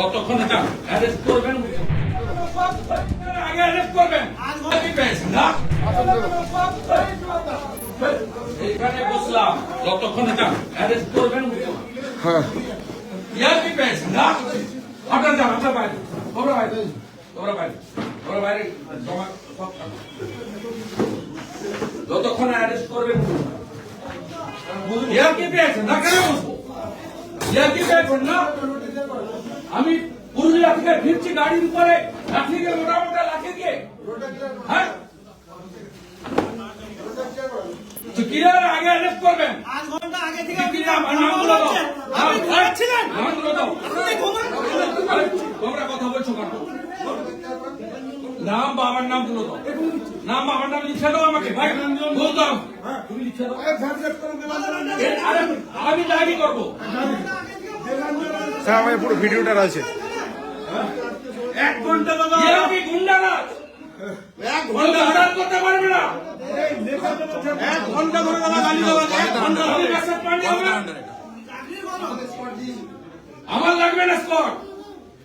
ততক্ষণে যান অ্যারেস্ট করবেন? আগে অ্যারেস্ট করবেন। না? এইখানে বসলাম। যতক্ষণে যান অ্যারেস্ট করবেন? হ্যাঁ। ইয়ার কি পেয়েছেন না? আপনার যান আপনার বাইরে। তোমরা বাইরে। তোমরা বাইরে। তোমরা বাইরে জমা সব। যতক্ষণ অ্যারেস্ট করবেন। ইয়ার কি পেয়েছেন না? কেন বসবো? ইয়ার কি পেয়েছেন না? আমি পুরুলিয়া থেকে ফিরছি গাড়ির উপরে লাঠি দিয়ে মোটা মোটা লাঠি দিয়ে। হ্যাঁ? কিরার আগে অ্যারেস্ট করবেন? আধ ঘণ্টা আগে থেকে কি নাম? আপনি ঘুমাচ্ছিলেন? নামগুলো দাও। আপনি ঘুমান আরে, তোমরা কথা বলছো কেন? নাম বাবার নামগুলো দাও নাম বাবার নাম লিখে দাও আমাকে। ভাই বলতাম তুমি লিখে দাও। আমি ডায়েরি করব। স্যার আমার পুরো ভিডিওটা রয়েছে। এক ঘণ্টা দাদা গুন্ডারাজ এক বলতে হঠাৎ করতে পারবে না। এক ঘণ্টা ধরে দাদা গালি এক ঘণ্টা আমি ধরে মেসেজ পাঠিয়ে আমার লাগবে না স্কট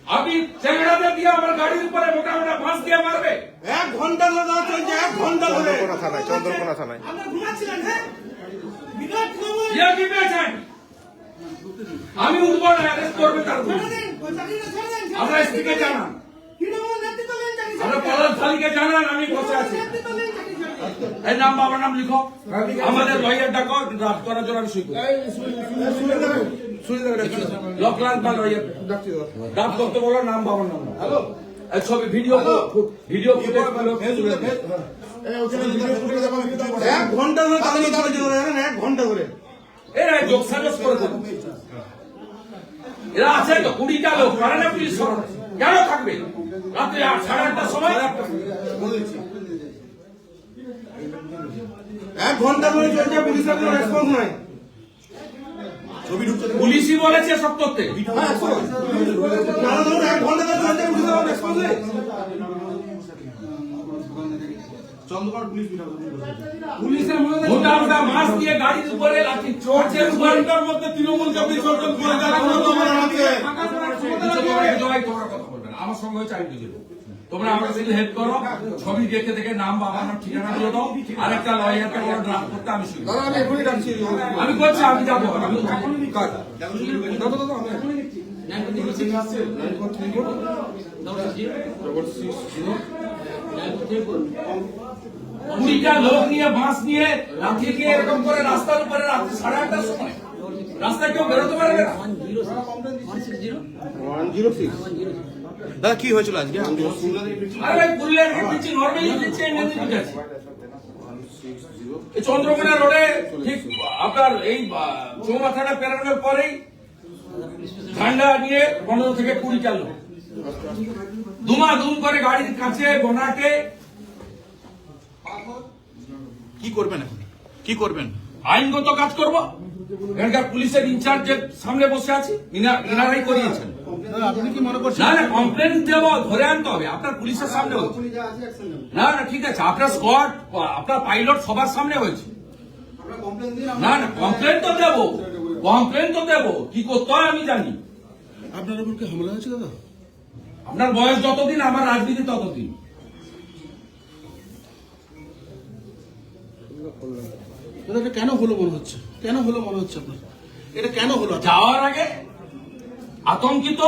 আপনি চেংড়াতে দিয়ে আমার গাড়ির উপরে মোটা মোটা ফাঁস দিয়ে মারবে। এক ঘণ্টা ধরে দাদা চলছে এক ঘণ্টা ধরে। চন্দ্রকোনা থানায় চন্দ্রকোনা থানায়। ঘুমাচ্ছিলেন হ্যাঁ? বিরাট ইয়া কি পেয়েছেন আমি উঠবো না অ্যারেস্ট করবে তার আমরা দিন। জানান। তৃণমূল নেতৃত্ব দিন, চাকরি ছেড়ে আমরা দিন। পলাশ শালীকে জানান আমি বসে আছি। নেতৃত্ব দিন, চাকরি ছেড়ে দিন। এই নাম বাবার নাম লিখো। আমাদের লয়ার ডাকো ড্রাফট করার জন্য আমি সই করি লকলান বা লয়ার ড্রাফট করতে বলো নাম বাবার নাম। হ্যালো? ছবি ভিডিও ভিডিও এক ঘণ্টা ধরে? এক ঘণ্টা ধরে। এরা যোগ সাজস করে দেবে এরা আছে তো কুড়িটা লোক পারে না পুলিশ সরকার কেন থাকবে? রাত্রি আট সাড়ে আটটার সময়? এক ঘণ্টা ধরে চলছে পুলিশের কোনো রেসপন্স নাই। পুলিশই বলেছে সব করতে দাদা ধরুন এক ঘণ্টা ধরে চলছে পুলিশের রেসপন্স নেই। পুলিশের মধ্যে মোটা মাছ দিয়ে গাড়ির উপরে লাঠি চড়ছে ঘণ্টার মধ্যে করে তোমরা কথা বলবে না। আমার সঙ্গে হয়েছে আমি বুঝে তোমরা আমাকে শুধু হেল্প করো। ছবি দেখে দেখে নাম বাবার নাম ঠিকানা দিয়ে দাও। আরেকটা লয়ারকে বলো ড্রাফট করতে আমি শুনি। আমি এখনই ডাকছি। আমি করছি আমি যাব। আমি কুড়িটা লোক নিয়ে বাঁশ নিয়ে লাঠি এরকম করে রাস্তার উপরে রাত্রি সাড়ে আটটার সময়। রাস্তায় কেউ বেরোতে পারবে না। দাদা কি হয়েছিল আজকে? চন্দ্রকোনা রোডে ঠিক আপনার এই চৌমাথাটা পেরানোর পরেই ঠান্ডা নিয়ে পনেরো থেকে কুড়ি চাল দুমা দুম করে গাড়ির কাছে বনাটে কি করবেন এখন? কি করবেন? আইনগত কাজ করব। এখানকার পুলিশের ইনচার্জের সামনে বসে আছি। ইনারাই করিয়েছেন। আপনি কি মনে করছেন না না কমপ্লেন দেব ধরে আনতে হবে। আপনার পুলিশের সামনে হচ্ছে না না ঠিক আছে। আপনার স্কোয়াড আপনার পাইলট সবার সামনে হয়েছে। না না কমপ্লেন তো দেবো। কমপ্লেন তো দেবো। কি করতে হয় আমি জানি। আপনার উপর কি হামলা হয়েছে দাদা? আপনার বয়স যতদিন আমার রাজনীতি ততদিন। দাদা এটা কেন হলো মনে হচ্ছে? কেন হলো মনে হচ্ছে আপনার? এটা কেন হলো? যাওয়ার আগে আতঙ্কিত?